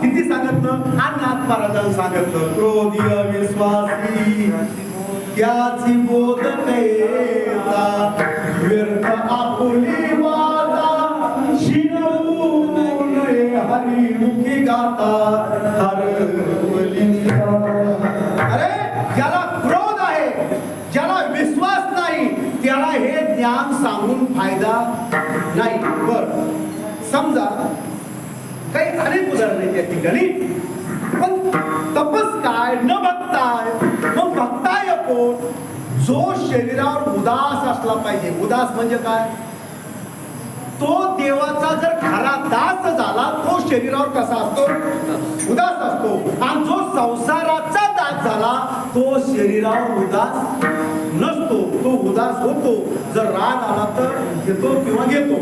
किती सांगितलं अनाथ महाराजांना सांगितलं क्रोधीय विश्वासी त्याची बोध कैसा व्यर्थ आपुली वादा शिनवून हरिमुखी गाता हरवलिंगा. अरे ज्याला क्रोध आहे ज्याला विश्वास नाही त्याला हे ज्ञान सांगून फायदा नाही बर समजा काही अनेक उदाहरण आहेत त्या ठिकाणी. पण तपस काय? न बघताय. मग बघताय कोण जो शरीरावर उदास असला पाहिजे. उदास म्हणजे काय? तो देवाचा जर खरा दास झाला तो शरीरावर कसा असतो? उदास असतो. आणि जो संसाराचा दास झाला तो शरीरावर उदास नसतो. तो उदास होतो. जर राग आला तर घेतो किंवा घेतो.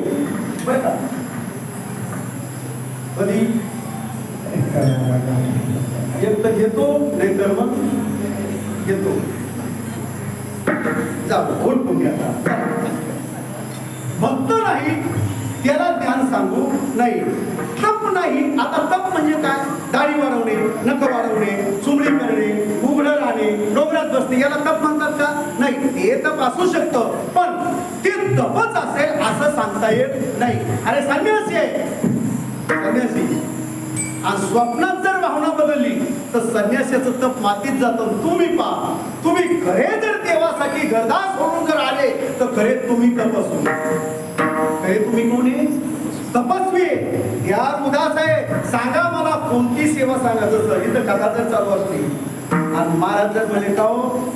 बरं का? कधी? एक तर घेतो नाही तर मग घेतो जाऊ ओळखून घ्या भक्त नाही त्याला ज्ञान सांगू नाही. तप नाही आता तप म्हणजे काय? दाढी वाढवणे नख वाढवणे चुमडी करणे उघडं राहणे डोंगरात बसणे याला तप म्हणतात का? नाही ते तप असू शकतं पण ते तपच असेल असं सांगता येत नाही. अरे संन्यासी आहे. संन्यासी आज स्वप्नात जर भावना बदलली तर संन्यासाचं तप मातीत जातं. तुम्ही पहा तुम्ही खरे जर देवासाठी गरदास होऊन जर आले तर खरे तुम्ही तपस्वी. खरे तुम्ही कोण आहे? तपस्वी या उदास आहे सांगा मला कोणती सेवा सांगा जसं इथं कथा जर चालू असते. आणि महाराज जर म्हणे का हो?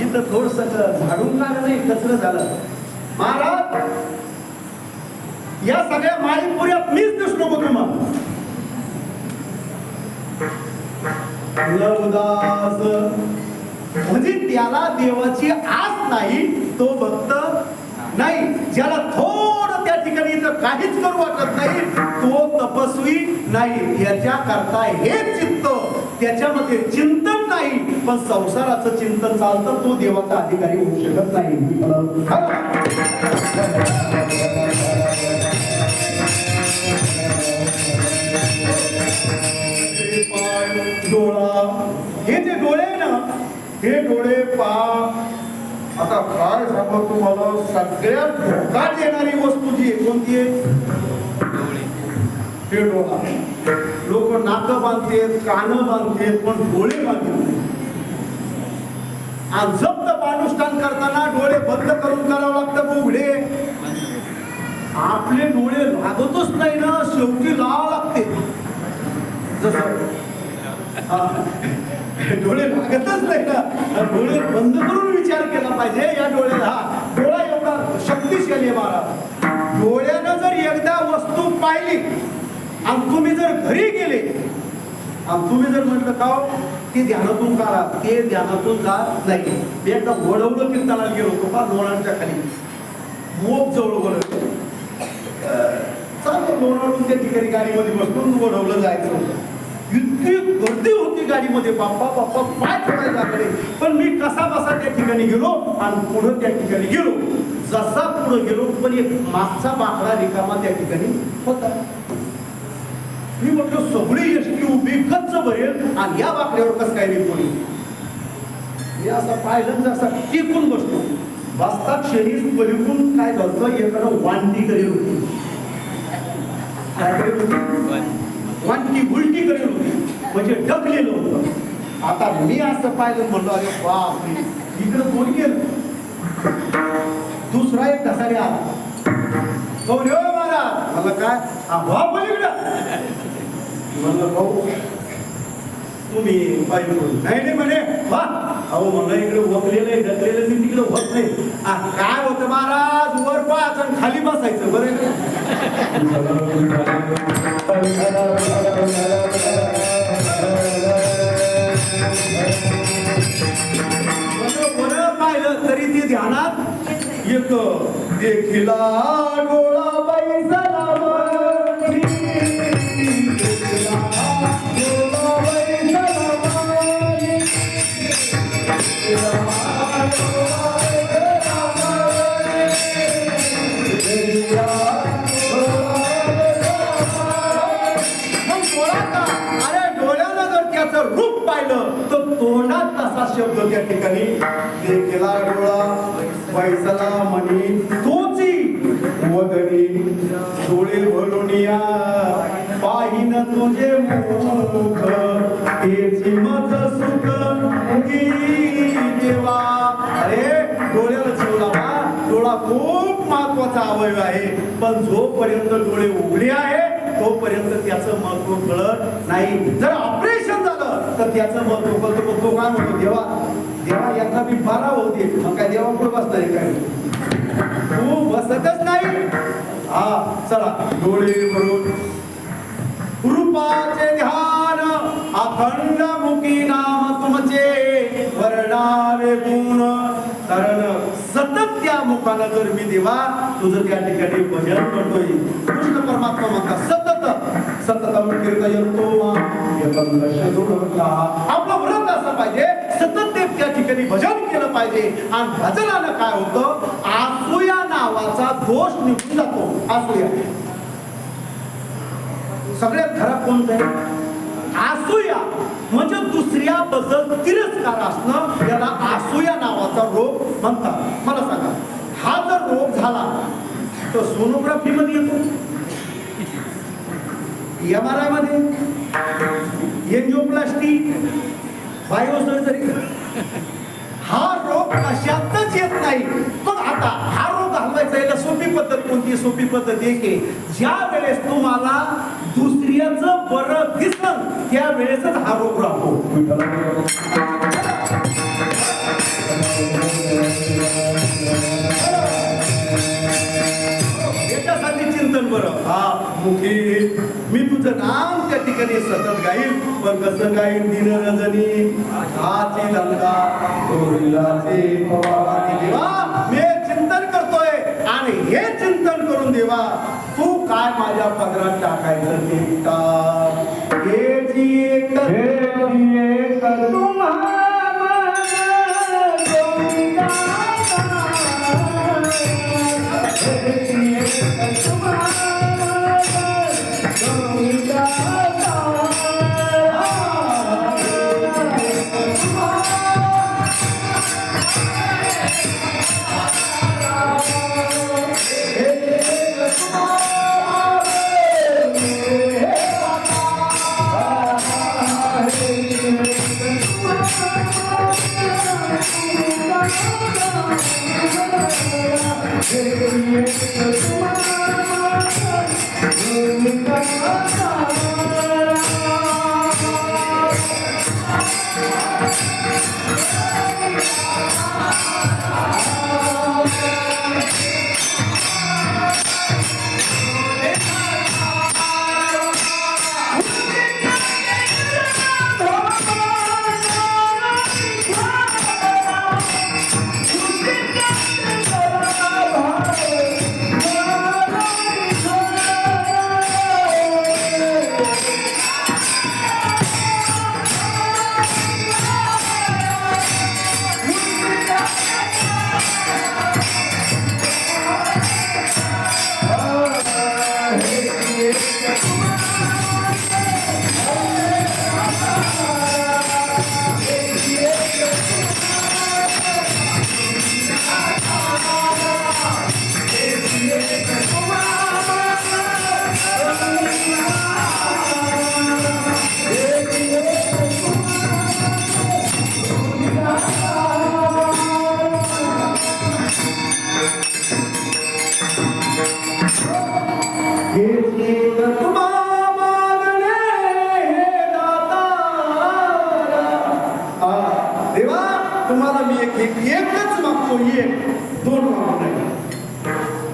इथं थोडस झाडून लागलं नाही कचरं झालं. महाराज या सगळ्या माळीपुऱ्यात मीच दिसलो बघ तुम्हाला म्हणजे त्याला देवाची आस नाही तो भक्त नाही. ज्याला थोडं त्या ठिकाणी इथं काहीच करू वाटत नाही तो तपस्वी नाही. याच्या करता हे चित्त त्याच्यामध्ये चिंतन नाही. पण संसाराचं चिंतन चालतं तो देवाचा अधिकारी होऊ शकत नाही. पाय डोळा. हे जे डोळे ना हे डोळे पा आता काय सांगू तुम्हाला सगळ्यात धोका देणारी वस्तू जी आहे कोणती आहे? हे डोळा. लोक नाक बांधतेत कान बांधतेत पण डोळे बांधत आणि जप्त पानुष्ठान करताना डोळे बंद करून करावं लागतं उघडे? आपले डोळे लागतच नाही ना शेवटी लावा लागते. जसं. डोळे लागतच नाही ना. डोळे बंद करून विचार केला पाहिजे या डोळ्याला. हा डोळा एवढा शक्तिशाली आहे महाराज डोळ्यानं जर एकदा वस्तू पाहिली आणि तुम्ही जर घरी गेले आणि तुम्ही जर म्हटलं का ते ध्यानातून काढा ते ध्यानातून जात नाही. मी एकदा वडवलं कीर्तनाला गेलो होतो का लोणांच्या खाली. मोप जवळ बोलत चालू लोणावळून त्या ठिकाणी गाडीमध्ये बसून वडवलं जायचं होतं. इतकी गर्दी होती गाडीमध्ये. बाप्पा बाप्पा पाय लागले. पण मी कसा बसा त्या ठिकाणी गेलो आणि पुढं त्या ठिकाणी गेलो. जसा पुढे गेलो पण एक मागचा बाकडा रिकामा त्या ठिकाणी होता. मी म्हटलं सगळी एसटी उभी गच्च भरेल आणि या बाकड्यावर कसं काय नाही कोणी मी असं पाहिलं जसं टिकून बसतो बसतात क्षणी पलीकडून काय घडतं एखादं वांटी करेल होती. वांटी उलटी करेल होती. म्हणजे ढकलेलं होतं. आता मी असं पाहिलं म्हणलो अरे बाप इकडं कोण गेलं? दुसरा एक धसारी आला. तो रे हो महाराज. मला काय? हा हो, भाव पलीकडं म्हणलं भाऊ तुम्ही पाहिजे नाही नाही म्हणे वा. अहो म्हणलं इकडे वकलेलं आहे ढकलेलं मी तिकडे होत नाही. आ, काय होतं महाराज? वर पाच आणि खाली बसायचं बरं ध्यानात येत. देखिला डोळा तो तोंडात तसा शब्द त्या ठिकाणी. ते डोळा पैसला मनी तोची वदनी डोळे भरून या. पाहिन तुझे मुख तेची मज सुख मुगी देवा. अरे डोळ्याला जीव लावा. डोळा खूप महत्त्वाचा अवयव आहे. पण जोपर्यंत डोळे उघडे आहे तोपर्यंत त्याचं महत्त्व कळत नाही. जर ऑपरेशन तर त्याचं महत्त्व कळतं पण तो काय म्हणतो? देवा देवा यांना मी बारा होते मग काय देवा पुढे बसणार काय? तू बसतच नाही. हा चला. डोळे भरून. रूपाचे ध्यान अखंड मुखी नाम तुमचे वर्णावे गुण. कारण सतत त्या मुखाला जर मी देवा तुझं त्या ठिकाणी भजन करतोय कृष्ण परमात्मा म्हणता सतत. सतत कीर्तयंतो आपलं व्रत असं पाहिजे सतत ते त्या ठिकाणी भजन केलं पाहिजे. आणि भजनानं काय होतं? आसूया नावाचा दोष निघून जातो. आसूया. सगळ्यात खराब कोणतं आहे? आसूया. म्हणजे दुसऱ्याबद्दल तिरस्कार असणं याला आसूया नावाचा रोग म्हणतात. मला सांगा हा जर रोग झाला तर सोनोग्राफी मध्ये येतो. एम आर आयमध्ये बायोसर्जरी. हा रोग कशातच येत नाही. पण आता हा रोग हलवायचा याला सोपी पद्धत कोणती? सोपी पद्धत एक आहे. ज्या वेळेस तुम्हाला दुसऱ्याचं बरं दिसलं त्यावेळेसच हा रोग राहतो. याच्यासाठी चिंतन बरं. हा. मुखी. मी तुझं नाम त्या ठिकाणी सतत गाईल पण कसं गाईल दिन रजनी? हाती गंगा गोविंदाचे पवाराचे देवा. मी चिंतन करतोय आणि हे चिंतन करून देवा. तू काय माझ्या पदरात टाकायचं ते?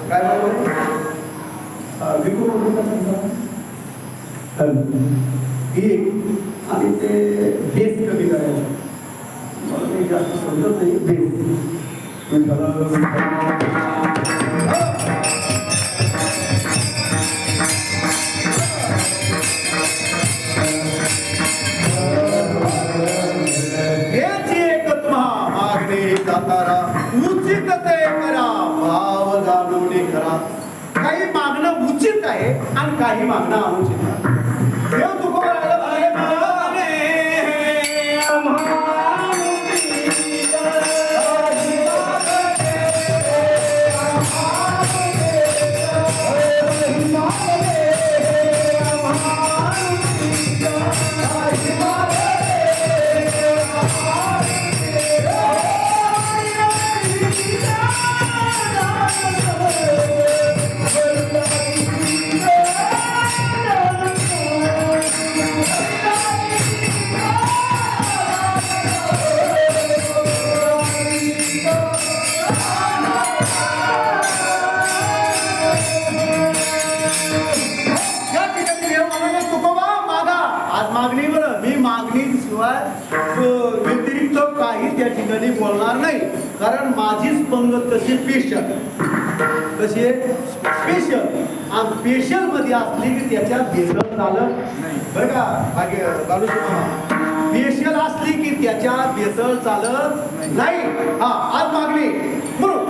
काय हा, आणि ते बेस कमी करायचं मला काही जास्त समजत नाही. बेस मागणे दातारा आहे आणि काही मागणं अनुचित आहे देव तुकोबा बोलणार नाही. कारण माझीच पंगत तशी स्पेशल कशी आहे? स्पेशल आणि स्पेशलमध्ये असली की त्याच्यात भेदन झालं नाही. बरं का बाकी बालू स्पेशल असली की त्याच्यात भेसळ चालत नाही. हा आज मागणी. म्हणून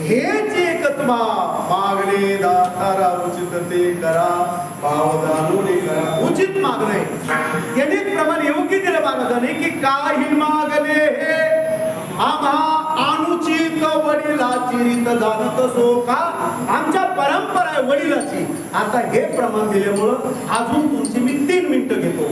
हेच एकत्मा मागणे दातारा उचित ते करा भाव करा. उचित मागणे. त्यांनी प्रमाण योग्य दिलं मागणे की काही मागणे हे आम्हा अनुचित वडिलाची रीत जाणत असो का आमच्या परंपरा आहे वडिलाची. आता हे प्रमाण दिल्यामुळं अजून तुमची मी तीन मिनिटं घेतो.